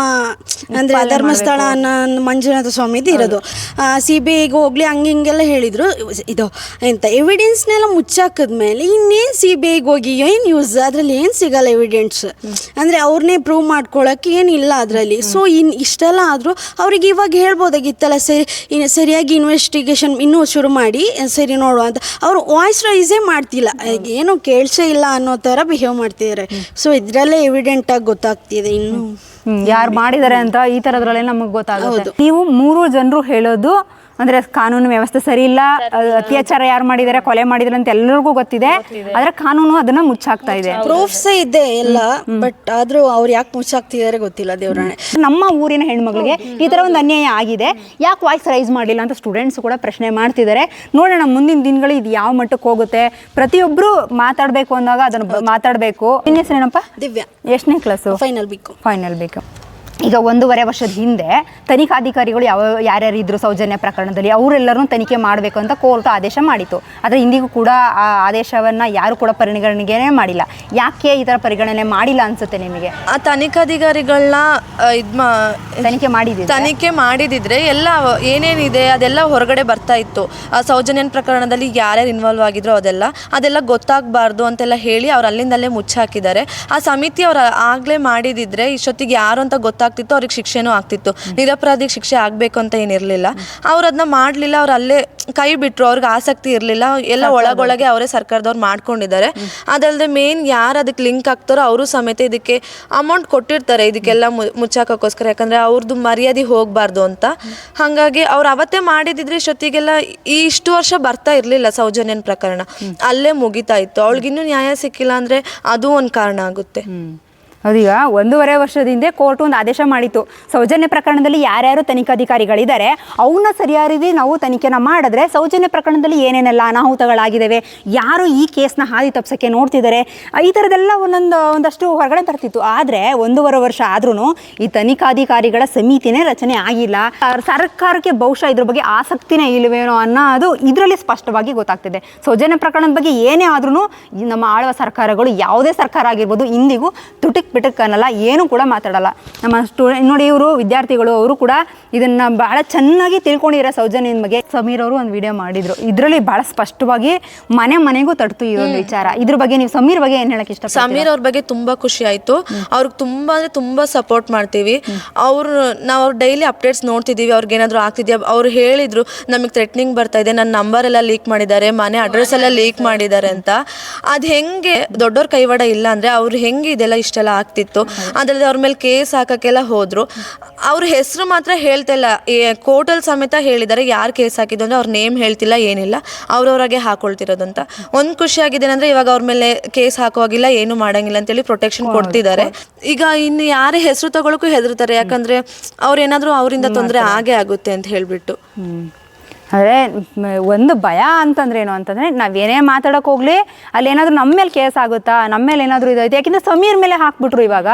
ಅಂದರೆ ಧರ್ಮಸ್ಥಳ ಅನ್ನೋ ಮಂಜುನಾಥ ಸ್ವಾಮಿದು ಇರೋದು. ಸಿ ಬಿ ಐಗೆ ಹೋಗ್ಲಿ ಹಂಗೆ ಹಿಂಗೆಲ್ಲ ಹೇಳಿದರು. ಇದು ಎಂತ ಎವಿಡೆನ್ಸ್ನೆಲ್ಲ ಮುಚ್ಚಾಕಿದ್ಮೇಲೆ ಇನ್ನೇನು ಸಿ ಬಿ ಐಗೆ ಹೋಗಿ ಏನು ಯೂಸ್ ಅದರಲ್ಲಿ ಏನು ಸಿಗಲ್ಲ ಎವಿಡೆನ್ಸ್ ಅಂದರೆ ಅವ್ರನ್ನೇ ಪ್ರೂವ್ ಮಾಡ್ಕೊಳ್ಳೋಕೆ ಏನಿಲ್ಲ ಅದರಲ್ಲಿ. ಸೊ ಇನ್ ಇಷ್ಟೆಲ್ಲ ಆದರೂ ಅವ್ರಿಗೆ ಇವಾಗ ಹೇಳ್ಬೋದಾಗಿತ್ತಲ್ಲ ಸರಿ ಇನ್ನು ಸರಿಯಾಗಿ ಇನ್ವೆಸ್ಟಿಗೇಷನ್ ಇನ್ನೂ ಶುರು ಮಾಡಿ ಸರಿ ನೋಡುವ ಅಂತ. ಅವರು ವಾಯ್ಸ್ ರೈಸೇ ಮಾಡ್ತಿಲ್ಲ. ಏನು ಕೇಳಿಸೇ ಇಲ್ಲ ಅನ್ನೋ ಥರ ಬಿಹೇವ್ ಮಾಡ್ತಿದ್ದಾರೆ ಸೊ ಇದರಲ್ಲೇ ಎವಿಡೆಂಟಾಗಿ ಗೊತ್ತಾಗ್ತಿದೆ ಇನ್ನು. ಯಾರು ಮಾಡಿದ್ದಾರೆ ಅಂತ ಈ ಥರದ್ರಲ್ಲೇ ನಮಗೆ ಗೊತ್ತಾಗುತ್ತೆ. ನೀವು ಮೂರು ಜನರು ಹೇಳೋದು ಅಂದ್ರೆ ಕಾನೂನು ವ್ಯವಸ್ಥೆ ಸರಿ ಇಲ್ಲ ಅತ್ಯಾಚಾರ ಯಾರು ಮಾಡಿದ್ದಾರೆ ಕೊಲೆ ಮಾಡಿದ್ದಾರೆ ಅಂತ ಎಲ್ಲರಿಗೂ ಗೊತ್ತಿದೆ. ಆದ್ರೆ ಕಾನೂನು ಅದನ್ನ ಮುಚ್ಚಾಕ್ತಾ ಇದೆ. ಪ್ರೂಫ್ಸ್ ಇದೆ ಎಲ್ಲ ಬಟ್ ಆದರೂ ಅವ್ರು ಯಾಕೆ ಮುಚ್ಚಾಕ್ತಿದ್ದಾರೆ ಗೊತ್ತಿಲ್ಲ ದೇವರಾಣೆ. ನಮ್ಮ ಊರಿನ ಹೆಣ್ಮಗಳಿಗೆ ಈ ತರ ಒಂದು ಅನ್ಯಾಯ ಆಗಿದೆ. ಯಾಕೆ ವಾಯ್ಸ್ ರೈಸ್ ಮಾಡಿಲ್ಲ ಅಂತ ಸ್ಟೂಡೆಂಟ್ಸ್ ಕೂಡ ಪ್ರಶ್ನೆ ಮಾಡ್ತಿದ್ದಾರೆ. ನೋಡೋಣ ಮುಂದಿನ ದಿನಗಳು ಇದು ಯಾವ ಮಟ್ಟಕ್ಕೆ ಹೋಗುತ್ತೆ. ಪ್ರತಿಯೊಬ್ಬರು ಮಾತಾಡಬೇಕು ಅಂದಾಗ ಅದನ್ನು ಮಾತಾಡಬೇಕು. ನಿನ್ನ ಹೆಸರೇನಪ್ಪ? ದಿವ್ಯಾ. ಎಷ್ಟನೇ ಕ್ಲಾಸು ಫೈನಲ್ ಬೇಕು ಫೈನಲ್ ಬೇಕು ಈಗ ಒಂದೂವರೆ ವರ್ಷದ ಹಿಂದೆ ತನಿಖಾಧಿಕಾರಿಗಳು ಯಾವ ಯಾರ್ಯಾರು ಇದ್ದರು ಸೌಜನ್ಯ ಪ್ರಕರಣದಲ್ಲಿ ಅವರೆಲ್ಲರೂ ತನಿಖೆ ಮಾಡಬೇಕು ಅಂತ ಕೋರ್ಟ್ ಆದೇಶ ಮಾಡಿತ್ತು. ಆದರೆ ಇಂದಿಗೂ ಕೂಡ ಆ ಆದೇಶವನ್ನು ಯಾರು ಕೂಡ ಪರಿಗಣನೆಗೆ ಮಾಡಿಲ್ಲ. ಯಾಕೆ ಈ ಥರ ಪರಿಗಣನೆ ಮಾಡಿಲ್ಲ ಅನ್ಸುತ್ತೆ ನಿಮಗೆ? ಆ ತನಿಖಾಧಿಕಾರಿಗಳನ್ನ ಇದು ಮಾ ತನಿಖೆ ಮಾಡಿದ್ವಿ ತನಿಖೆ ಮಾಡಿದಿದ್ರೆ ಎಲ್ಲ ಏನೇನಿದೆ ಅದೆಲ್ಲ ಹೊರಗಡೆ ಬರ್ತಾ ಇತ್ತು. ಆ ಸೌಜನ್ಯನ ಪ್ರಕರಣದಲ್ಲಿ ಯಾರ್ಯಾರು ಇನ್ವಾಲ್ವ್ ಆಗಿದ್ರು ಅದೆಲ್ಲ ಅದೆಲ್ಲ ಗೊತ್ತಾಗಬಾರ್ದು ಅಂತೆಲ್ಲ ಹೇಳಿ ಅವ್ರು ಅಲ್ಲಿಂದಲ್ಲೇ ಮುಚ್ಚಾಕಿದ್ದಾರೆ. ಆ ಸಮಿತಿ ಅವ್ರು ಆಗಲೇ ಮಾಡಿದಿದ್ರೆ ಇಷ್ಟೊತ್ತಿಗೆ ಯಾರು ಅಂತ ಗೊತ್ತಾಗ್ತಿತ್ತು ಅವ್ರಿಗೆ ಶಿಕ್ಷೆನೂ ಆಗ್ತಿತ್ತು. ನಿರಪರಾಧಿಗೆ ಶಿಕ್ಷೆ ಆಗಬೇಕು ಅಂತ ಏನಿರಲಿಲ್ಲ. ಅವ್ರು ಅದನ್ನ ಮಾಡಲಿಲ್ಲ ಅವ್ರು ಅಲ್ಲೇ ಕೈ ಬಿಟ್ಟರು ಅವ್ರಿಗೆ ಆಸಕ್ತಿ ಇರಲಿಲ್ಲ. ಎಲ್ಲ ಒಳಗೊಳಗೆ ಅವರೇ ಸರ್ಕಾರದವ್ರು ಮಾಡ್ಕೊಂಡಿದ್ದಾರೆ. ಅದಲ್ಲದೆ ಮೇನ್ ಯಾರು ಅದಕ್ಕೆ ಲಿಂಕ್ ಆಗ್ತಾರೋ ಅವರು ಸಮೇತ ಇದಕ್ಕೆ ಅಮೌಂಟ್ ಕೊಟ್ಟಿರ್ತಾರೆ ಇದಕ್ಕೆಲ್ಲ ಮುಚ್ಚಾಕೋಸ್ಕರ ಯಾಕಂದರೆ ಅವ್ರದ್ದು ಮರ್ಯಾದೆ ಹೋಗಬಾರ್ದು ಅಂತ. ಹಾಗಾಗಿ ಅವ್ರು ಅವತ್ತೇ ಮಾಡಿದಿದ್ರೆ ಇಷ್ಟೊತ್ತಿಗೆಲ್ಲ ಈ ಇಷ್ಟು ವರ್ಷ ಬರ್ತಾ ಇರಲಿಲ್ಲ ಸೌಜನ್ಯನ ಪ್ರಕರಣ. ಅಲ್ಲೇ ಮುಗಿತಾ ಇತ್ತು. ಅವಳಿಗಿನ್ನೂ ನ್ಯಾಯ ಸಿಕ್ಕಿಲ್ಲ ಅಂದರೆ ಅದು ಒಂದು ಕಾರಣ ಆಗುತ್ತೆ. ಅದೀಗ ಒಂದೂವರೆ ವರ್ಷದ ಹಿಂದೆ ಕೋರ್ಟ್ ಒಂದು ಆದೇಶ ಮಾಡಿತ್ತು. ಸೌಜನ್ಯ ಪ್ರಕರಣದಲ್ಲಿ ಯಾರ್ಯಾರು ತನಿಖಾಧಿಕಾರಿಗಳಿದ್ದಾರೆ ಅವನ್ನ ಸರಿಯಾದ ರೀತಿ ನಾವು ತನಿಖೆನ ಮಾಡಿದ್ರೆ ಸೌಜನ್ಯ ಪ್ರಕರಣದಲ್ಲಿ ಏನೇನೆಲ್ಲ ಅನಾಹುತಗಳಾಗಿದ್ದಾವೆ ಯಾರು ಈ ಕೇಸ್ನ ಹಾದಿ ತಪ್ಸೋಕ್ಕೆ ನೋಡ್ತಿದ್ದಾರೆ ಈ ಥರದೆಲ್ಲ ಒಂದೊಂದು, ಒಂದಷ್ಟು ಹೊರಗಡೆ ಬರ್ತಿತ್ತು ಆದರೆ ಒಂದೂವರೆ ವರ್ಷ ಆದ್ರೂ ಈ ತನಿಖಾಧಿಕಾರಿಗಳ ಸಮಿತಿನೇ ರಚನೆ ಆಗಿಲ್ಲ. ಸರ್ಕಾರಕ್ಕೆ ಬಹುಶಃ ಇದ್ರ ಬಗ್ಗೆ ಆಸಕ್ತಿನೇ ಇಲ್ಲವೇನೋ ಅನ್ನೋದು ಇದರಲ್ಲಿ ಸ್ಪಷ್ಟವಾಗಿ ಗೊತ್ತಾಗ್ತಿದೆ. ಸೌಜನ್ಯ ಪ್ರಕರಣದ ಬಗ್ಗೆ ಏನೇ ಆದ್ರೂ ನಮ್ಮ ಆಳುವ ಸರ್ಕಾರಗಳು ಯಾವುದೇ ಸರ್ಕಾರ ಆಗಿರ್ಬೋದು, ಇಂದಿಗೂ ತುಟಿಕ್ ಬಿಟಕ್ ಅನ್ನಲ್ಲ ಏನೂ ಕೂಡ ಮಾತಾಡಲ್ಲ. ನಮ್ಮ ಸ್ಟೂಡೆಂಟ್ ನೋಡಿ ಇವರು ವಿದ್ಯಾರ್ಥಿಗಳು ಅವರು ಕೂಡ ಇದನ್ನು ಭಾಳ ಚೆನ್ನಾಗಿ ತಿಳ್ಕೊಂಡಿರೋ ಸೌಜನ್ಯದ ಬಗ್ಗೆ ಸಮೀರ್ ಅವರು ಒಂದು ವಿಡಿಯೋ ಮಾಡಿದ್ರು. ಇದರಲ್ಲಿ ಭಾಳ ಸ್ಪಷ್ಟವಾಗಿ ಮನೆ ಮನೆಗೂ ತಡ್ತು ಈ ಒಂದು ವಿಚಾರ. ಇದ್ರ ಬಗ್ಗೆ ನೀವು ಸಮೀರ್ ಬಗ್ಗೆ ಏನು ಹೇಳಕ್ಕೆ ಇಷ್ಟ ಸಮೀರ್ ಅವ್ರ ಬಗ್ಗೆ ತುಂಬ ಖುಷಿ ಆಯಿತು. ಅವ್ರಿಗೆ ತುಂಬ ಅಂದರೆ ತುಂಬ ಸಪೋರ್ಟ್ ಮಾಡ್ತೀವಿ. ಅವರು ನಾವು ಅವ್ರು ಡೈಲಿ ಅಪ್ಡೇಟ್ಸ್ ನೋಡ್ತಿದ್ದೀವಿ ಅವ್ರಿಗೆ ಏನಾದರೂ ಆಗ್ತಿದ್ಯಾ? ಅವ್ರು ಹೇಳಿದರು ನಮಗೆ ಥ್ರೆಟ್ನಿಂಗ್ ಬರ್ತಾ ಇದೆ. ನನ್ನ ನಂಬರ್ ಎಲ್ಲ ಲೀಕ್ ಮಾಡಿದ್ದಾರೆ. ಮನೆ ಅಡ್ರೆಸ್ ಎಲ್ಲ ಲೀಕ್ ಮಾಡಿದ್ದಾರೆ ಅಂತ. ಅದು ಹೆಂಗೆ ದೊಡ್ಡವ್ರ ಕೈವಾಡ ಇಲ್ಲ ಅಂದರೆ ಅವ್ರು ಹೆಂಗೆ ಇದೆಲ್ಲ ಇಷ್ಟೆಲ್ಲ ಆಗ್ತಿತ್ತು. ಅದ್ರಲ್ಲಿ ಅವ್ರ ಮೇಲೆ ಕೇಸ್ ಹಾಕೋಕ್ಕೆಲ್ಲ ಹೋದ್ರು. ಅವ್ರ ಹೆಸರು ಮಾತ್ರ ಹೇಳ್ತಿಲ್ಲ ಇಲ್ಲ. ಕೋರ್ಟಲ್ ಸಮೇತ ಹೇಳಿದ್ದಾರೆ ಯಾರು ಕೇಸ್ ಹಾಕಿದ್ದು ಅಂದರೆ ಅವ್ರ ನೇಮ್ ಹೇಳ್ತಿಲ್ಲ ಏನಿಲ್ಲ. ಅವ್ರವ್ರಾಗೆ ಹಾಕೊಳ್ತಿರೋದು ಅಂತ. ಒಂದು ಖುಷಿ ಅಂದರೆ ಅಂದ್ರೆ ಇವಾಗ ಅವ್ರ ಮೇಲೆ ಕೇಸ್ ಹಾಕುವಾಗಿಲ್ಲ ಏನು ಮಾಡಂಗಿಲ್ಲ ಅಂತೇಳಿ ಪ್ರೊಟೆಕ್ಷನ್ ಕೊಡ್ತಿದ್ದಾರೆ. ಈಗ ಇನ್ನು ಯಾರೇ ಹೆಸರು ತಗೊಳಕ್ಕೂ ಹೆದರ್ತಾರೆ. ಯಾಕಂದ್ರೆ ಅವ್ರು ಏನಾದರೂ ಅವರಿಂದ ತೊಂದರೆ ಆಗೇ ಆಗುತ್ತೆ ಅಂತ ಹೇಳ್ಬಿಟ್ಟು. ಅಂದರೆ ಒಂದು ಭಯ ಅಂತಂದ್ರೆ ಏನು ಅಂತಂದರೆ ನಾವೇನೇ ಮಾತಾಡೋಕೆ ಹೋಗ್ಲಿ ಅಲ್ಲಿ ಏನಾದರೂ ನಮ್ಮ ಮೇಲೆ ಕೇಸ್ ಆಗುತ್ತಾ ನಮ್ಮ ಮೇಲೆ ಏನಾದರೂ ಇದಾಯ್ತು ಯಾಕೆಂದರೆ ಸಮೀರ್ ಮೇಲೆ ಹಾಕ್ಬಿಟ್ರು ಇವಾಗ.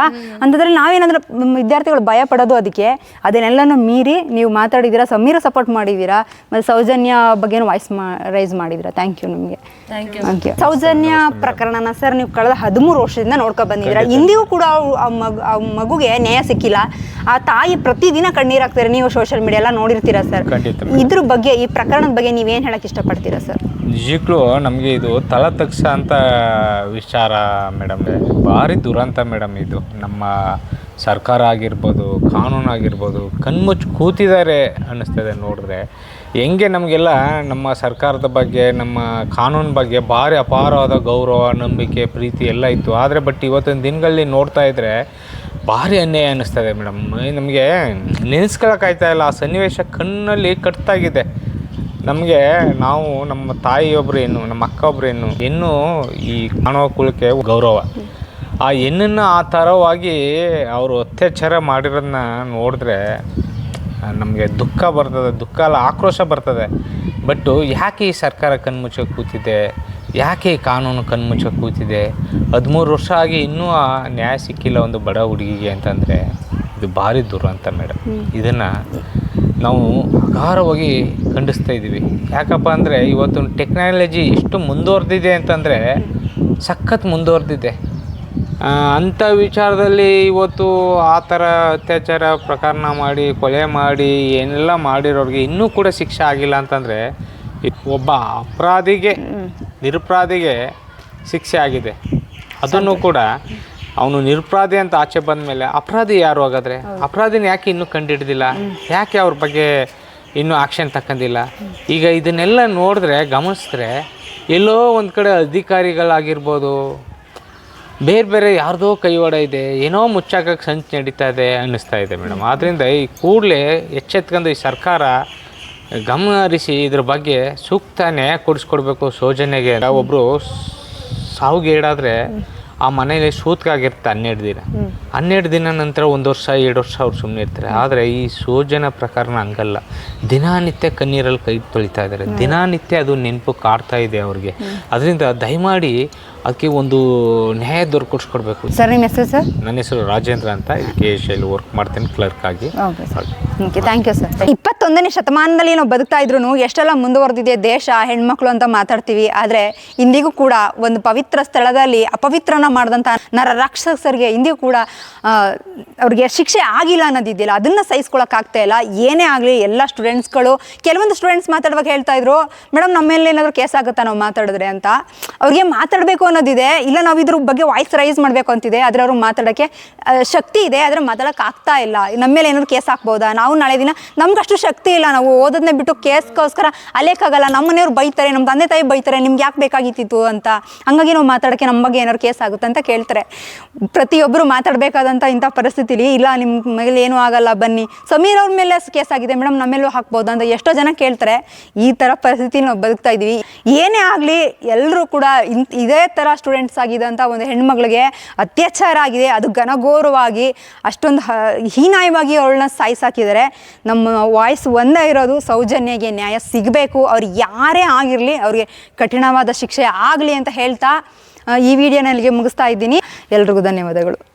ಅಂತಂದರೆ ನಾವೇನಾದ್ರೂ ವಿದ್ಯಾರ್ಥಿಗಳು ಭಯ ಪಡೋದು ಅದಕ್ಕೆ ಅದನ್ನೆಲ್ಲನೂ ಮೀರಿ ನೀವು ಮಾತಾಡಿದ್ದೀರಾ ಸಮೀರ ಸಪೋರ್ಟ್ ಮಾಡಿದ್ದೀರಾ ಮತ್ತು ಸೌಜನ್ಯ ಬಗ್ಗೆನೂ ವಾಯ್ಸ್ ಮಾ ರೈಸ್ ಮಾಡಿದ್ದೀರಾ ಥ್ಯಾಂಕ್ ಯು ನಿಮಗೆ. ಥ್ಯಾಂಕ್ ಯು ಸೌಜನ್ಯ ಪ್ರಕರಣನ ಸರ್ ನೀವು ಕಳೆದ ಹದಿಮೂರು ವರ್ಷದಿಂದ ನೋಡ್ಕೊಂಡು ಬಂದಿದ್ದೀರಾ. ಇಂದಿಗೂ ಕೂಡ ಮಗು ಆ ಮಗುಗೆ ನ್ಯಾಯ ಸಿಕ್ಕಿಲ್ಲ. ಆ ತಾಯಿ ಪ್ರತಿದಿನ ಕಣ್ಣೀರಾಗ್ತಾರೆ ನೀವು ಸೋಷಿಯಲ್ ಮೀಡಿಯಾ ಎಲ್ಲ ನೋಡಿರ್ತೀರಾ ಸರ್. ಖಂಡಿತ. ಇದ್ರ ಬಗ್ಗೆ ಈ ಪ್ರಕರಣದ ಬಗ್ಗೆ ನೀವೇನು ಹೇಳಕ್ಕೆ ಇಷ್ಟಪಡ್ತೀರಾ, ಸರ್? ನಿಜಕ್ಕೂ ನಮಗೆ ಇದು ತಲ ತಕ್ಷ ಅಂತ ವಿಚಾರ ಮೇಡಮ್ ಭಾರಿ ದುರಂತ ಮೇಡಮ್ ಇದು. ನಮ್ಮ ಸರ್ಕಾರ ಆಗಿರ್ಬೋದು, ಕಾನೂನು ಆಗಿರ್ಬೋದು, ಕಣ್ಮುಚ್ಚಿ ಕೂತಿದ್ದಾರೆ ಅನ್ನಿಸ್ತದೆ ನೋಡಿದ್ರೆ. ಹೆಂಗೆ ನಮಗೆಲ್ಲ ನಮ್ಮ ಸರ್ಕಾರದ ಬಗ್ಗೆ, ನಮ್ಮ ಕಾನೂನು ಬಗ್ಗೆ ಭಾರಿ ಅಪಾರವಾದ ಗೌರವ, ನಂಬಿಕೆ, ಪ್ರೀತಿ ಎಲ್ಲ ಇತ್ತು. ಆದರೆ ಬಟ್ ಇವತ್ತಿನ ದಿನಗಳಲ್ಲಿ ನೋಡ್ತಾ ಇದ್ದರೆ ಭಾರಿ ಅನ್ಯಾಯ ಅನ್ನಿಸ್ತದೆ ಮೇಡಮ್ ನಮಗೆ ನೆನೆಸ್ಕೊಳಕ್ಕಾಯ್ತಾ ಇಲ್ಲ. ಆ ಸನ್ನಿವೇಶ ಕಣ್ಣಲ್ಲಿ ಕಟ್ತಾಗಿದೆ. ನಮಗೆ ನಾವು ನಮ್ಮ ತಾಯಿಯೊಬ್ರು ಏನು ನಮ್ಮ ಅಕ್ಕ ಒಬ್ರು ಏನು ಹೆಣ್ಣು ಈ ಕಾಣುವ ಕುಲಕ್ಕೆ ಗೌರವ. ಆ ಹೆಣ್ಣನ್ನು ಆ ಥರವಾಗಿ ಅವರು ಅತ್ಯಾಚಾರ ಮಾಡಿರೋದನ್ನ ನೋಡಿದ್ರೆ ನಮಗೆ ದುಃಖ ಬರ್ತದೆ ದುಃಖ ಅಲ್ಲ ಆಕ್ರೋಶ ಬರ್ತದೆ. ಬಟ್ಟು ಯಾಕೆ ಈ ಸರ್ಕಾರ ಕಣ್ಮುಚ್ಚ ಕೂತಿದೆ? ಯಾಕೆ ಈ ಕಾನೂನು ಕಣ್ಮುಚ್ಚ ಕೂತಿದೆ? ಹದಿಮೂರು ವರ್ಷ ಆಗಿ ಇನ್ನೂ ಆ ನ್ಯಾಯ ಸಿಕ್ಕಿಲ್ಲ ಒಂದು ಬಡ ಹುಡುಗಿಗೆ ಅಂತಂದರೆ ಇದು ಭಾರಿ ದುರಂತ ಮೇಡಮ್. ಇದನ್ನು ನಾವು ಅಗಾರವಾಗಿ ಖಂಡಿಸ್ತಾ ಇದ್ದೀವಿ. ಯಾಕಪ್ಪ ಅಂದರೆ ಇವತ್ತು ಟೆಕ್ನಾಲಜಿ ಎಷ್ಟು ಮುಂದುವರೆದಿದೆ ಅಂತಂದರೆ ಸಖತ್ ಮುಂದುವರೆದಿದೆ. ಅಂಥ ವಿಚಾರದಲ್ಲಿ ಇವತ್ತು ಆ ಥರ ಅತ್ಯಾಚಾರ ಪ್ರಕರಣ ಮಾಡಿ ಕೊಲೆ ಮಾಡಿ ಏನೆಲ್ಲ ಮಾಡಿರೋರಿಗೆ ಇನ್ನೂ ಕೂಡ ಶಿಕ್ಷೆ ಆಗಿಲ್ಲ ಅಂತಂದರೆ ಒಬ್ಬ ಅಪರಾಧಿಗೆ ನಿರಪರಾಧಿಗೆ ಶಿಕ್ಷೆ ಆಗಿದೆ. ಅದನ್ನು ಕೂಡ ಅವನು ನಿರಪರಾಧಿ ಅಂತ ಆಚೆ ಬಂದ ಮೇಲೆ ಅಪರಾಧಿ ಯಾರು ಹಾಗಾದ್ರೆ? ಅಪರಾಧಿನ ಯಾಕೆ ಇನ್ನೂ ಕಂಡುಹಿಡ್ದಿಲ್ಲ ಯಾಕೆ ಅವ್ರ ಬಗ್ಗೆ ಇನ್ನೂ ಆಕ್ಷನ್ ತಕ್ಕಂದಿಲ್ಲ? ಈಗ ಇದನ್ನೆಲ್ಲ ನೋಡಿದ್ರೆ ಗಮನಿಸಿದ್ರೆ ಎಲ್ಲೋ ಒಂದು ಕಡೆ ಅಧಿಕಾರಿಗಳಾಗಿರ್ಬೋದು ಬೇರೆ ಬೇರೆ ಯಾರ್ದೋ ಕೈವಾಡ ಇದೆ ಏನೋ ಮುಚ್ಚಾಕಕ್ಕೆ ಸಂಚು ನಡೀತಾ ಇದೆ ಅನ್ನಿಸ್ತಾ ಇದೆ ಮೇಡಮ್. ಆದ್ದರಿಂದ ಈ ಕೂಡಲೇ ಎಚ್ಚೆತ್ಕೊಂಡು ಈ ಸರ್ಕಾರ ಗಮನ ಹರಿಸಿ ಇದ್ರ ಬಗ್ಗೆ ಸೂಕ್ತ ನ್ಯಾಯ ಕೊಡಿಸ್ಕೊಡ್ಬೇಕು ಸೌಜನ್ಯಗೆ ಒಬ್ಬರು ಸಾವಿಗೀಡಾದರೆ ಆ ಮನೇಲಿ ಸೂತ್ಕಾಗಿರುತ್ತೆ ಹನ್ನೆರಡು ದಿನ. ಹನ್ನೆರಡು ದಿನ ನಂತರ ಒಂದು ವರ್ಷ ಎರಡು ವರ್ಷ ಅವ್ರು ಸುಮ್ಮನೆ ಇರ್ತಾರೆ. ಆದರೆ ಈ ಸೋಜನ ಪ್ರಕರಣ ಹಂಗಲ್ಲ. ದಿನನಿತ್ಯ ಕಣ್ಣೀರಲ್ಲಿ ಕೈ ತೊಳಿತಾ ಇದ್ದಾರೆ. ದಿನನಿತ್ಯ ಅದು ನೆನಪು ಕಾಡ್ತಾ ಇದೆ ಅವ್ರಿಗೆ. ಅದರಿಂದ ದಯಮಾಡಿ ಅದಕ್ಕೆ ಒಂದು ನ್ಯಾಯ ದೊರಕಿಸ್ಕೊಡ್ಬೇಕು. ಸರ್ ನಿಮ್ಮ ಹೆಸರು ಸರ್? ನನ್ನ ಹೆಸರು ರಾಜೇಂದ್ರ ಅಂತ ಕೆ ಎಸ್ ಅಲ್ಲಿ ವರ್ಕ್ ಮಾಡ್ತೇನೆ ಕ್ಲರ್ಕ್ ಆಗಿ. Okay sir. Okay thank you sir ಇಪ್ಪತ್ತೊಂದನೇ ಶತಮಾನದಲ್ಲಿ ನಾವು ಬದುಕ್ತಾ ಇದ್ರು ಎಷ್ಟೆಲ್ಲ ಮುಂದುವರೆದಿದೆ ದೇಶ ಹೆಣ್ಮಕ್ಳು ಅಂತ ಮಾತಾಡ್ತೀವಿ. ಆದರೆ ಇಂದಿಗೂ ಕೂಡ ಒಂದು ಪವಿತ್ರ ಸ್ಥಳದಲ್ಲಿ ಅಪವಿತ್ರನ ಮಾಡಿದಂಥ ನರ ರಾಕ್ಷಸರಿಗೆ ಇಂದಿಗೂ ಕೂಡ ಆ, ಅವ್ರಿಗೆ ಶಿಕ್ಷೆ ಆಗಿಲ್ಲ ಅನ್ನೋದಿದೆಯಲ್ಲ ಅದನ್ನು ಸಹಿಸ್ಕೊಳಕ್ಕಾಗ್ತಾ ಇಲ್ಲ. ಏನೇ ಆಗಲಿ ಎಲ್ಲ ಸ್ಟೂಡೆಂಟ್ಸ್ಗಳು ಕೆಲವೊಂದು ಸ್ಟೂಡೆಂಟ್ಸ್ ಮಾತಾಡುವಾಗ ಹೇಳ್ತಾ ಇದ್ರು ಮೇಡಮ್ ನಮ್ಮ ಮೇಲೆ ಏನಾದರೂ ಕೇಸ್ ಆಗುತ್ತಾ ನಾವು ಮಾತಾಡಿದ್ರೆ? ಅಂತ. ಅವ್ರಿಗೆ ಮಾತಾಡಬೇಕು ಅನ್ನೋದಿದೆ. ಇಲ್ಲ, ನಾವು ಇದ್ರ ಬಗ್ಗೆ ವಾಯ್ಸ್ ರೈಸ್ ಮಾಡಬೇಕು ಅಂತಿದೆ. ಆದರೆ ಅವ್ರು ಮಾತಾಡೋಕ್ಕೆ ಶಕ್ತಿ ಇದೆ, ಆದರೆ ಮಾತಾಡೋಕೆ ಆಗ್ತಾ ಇಲ್ಲ. ನಮ್ಮ ಮೇಲೆ ಏನಾದ್ರು ಕೇಸ್ ಹಾಕ್ಬೋದಾ? ನಾವು ನಾಳೆ ದಿನ ನಮ್ಗಷ್ಟು ಶಕ್ತಿ ಇಲ್ಲ. ನಾವು ಓದೋದನ್ನ ಬಿಟ್ಟು ಕೇಸ್ಗೋಸ್ಕರ ಅಲೇಕಾಗಲ್ಲ. ನಮ್ಮ ಮನೆಯವ್ರು ಬೈತಾರೆ ನಮ್ಮ ತಂದೆ ತಾಯಿ ಬೈತಾರೆ, ನಿಮ್ಗೆ ಯಾಕೆ ಬೇಕಾಗಿತ್ತಿತ್ತು ಅಂತ. ಹಂಗಾಗಿ ನಾವು ಮಾತಾಡೋಕ್ಕೆ ನಮ್ಮ ಬಗ್ಗೆ ಏನಾದ್ರು ಕೇಸ್ ಆಗುತ್ತೆ ಅಂತ ಕೇಳ್ತಾರೆ. ಪ್ರತಿಯೊಬ್ಬರು ಮಾತಾಡಬೇಕಾದಂಥ ಇಂಥ ಪರಿಸ್ಥಿತಿಲಿ, ಇಲ್ಲ ನಿಮ್ಮ ಮೇಲೆ ಏನೂ ಆಗಲ್ಲ, ಬನ್ನಿ. ಸಮೀರ್ ಅವ್ರ ಮೇಲೆ ಕೇಸ್ ಆಗಿದೆ, ಮೇಡಮ್ ನಮ್ಮೆಲ್ಲೂ ಹಾಕ್ಬೋದು ಅಂತ ಎಷ್ಟೋ ಜನ ಕೇಳ್ತಾರೆ. ಈ ಥರ ಪರಿಸ್ಥಿತಿ ನಾವು ಬದುಕ್ತಾ ಇದ್ದೀವಿ ಏನೇ ಆಗಲಿ ಎಲ್ಲರೂ ಕೂಡ ಇದೇ ಥರ ಸ್ಟೂಡೆಂಟ್ಸ್ ಆಗಿದ್ದಂಥ ಒಂದು ಹೆಣ್ಮಗಳಿಗೆ ಅತ್ಯಾಚಾರ ಆಗಿದೆ. ಅದು ಘನಘೋರವಾಗಿ ಅಷ್ಟೊಂದು ಹೀನಾಯವಾಗಿ ಅವಳನ್ನ ಸಾಯಿಸಾಕಿದ್ದಾರೆ. ನಮ್ಮ ವಾಯ್ಸ್ ಒಂದೇ ಇರೋದು, ಸೌಜನ್ಯಗೆ ನ್ಯಾಯ ಸಿಗಬೇಕು. ಅವ್ರು ಯಾರೇ ಆಗಿರಲಿ ಅವ್ರಿಗೆ ಕಠಿಣವಾದ ಶಿಕ್ಷೆ ಆಗಲಿ ಅಂತ ಹೇಳ್ತಾ ಈ ವಿಡಿಯೋನಲ್ಲಿಗೆ ಮುಗಿಸ್ತಾ ಇದ್ದೀನಿ. ಎಲ್ರಿಗೂ ಧನ್ಯವಾದಗಳು.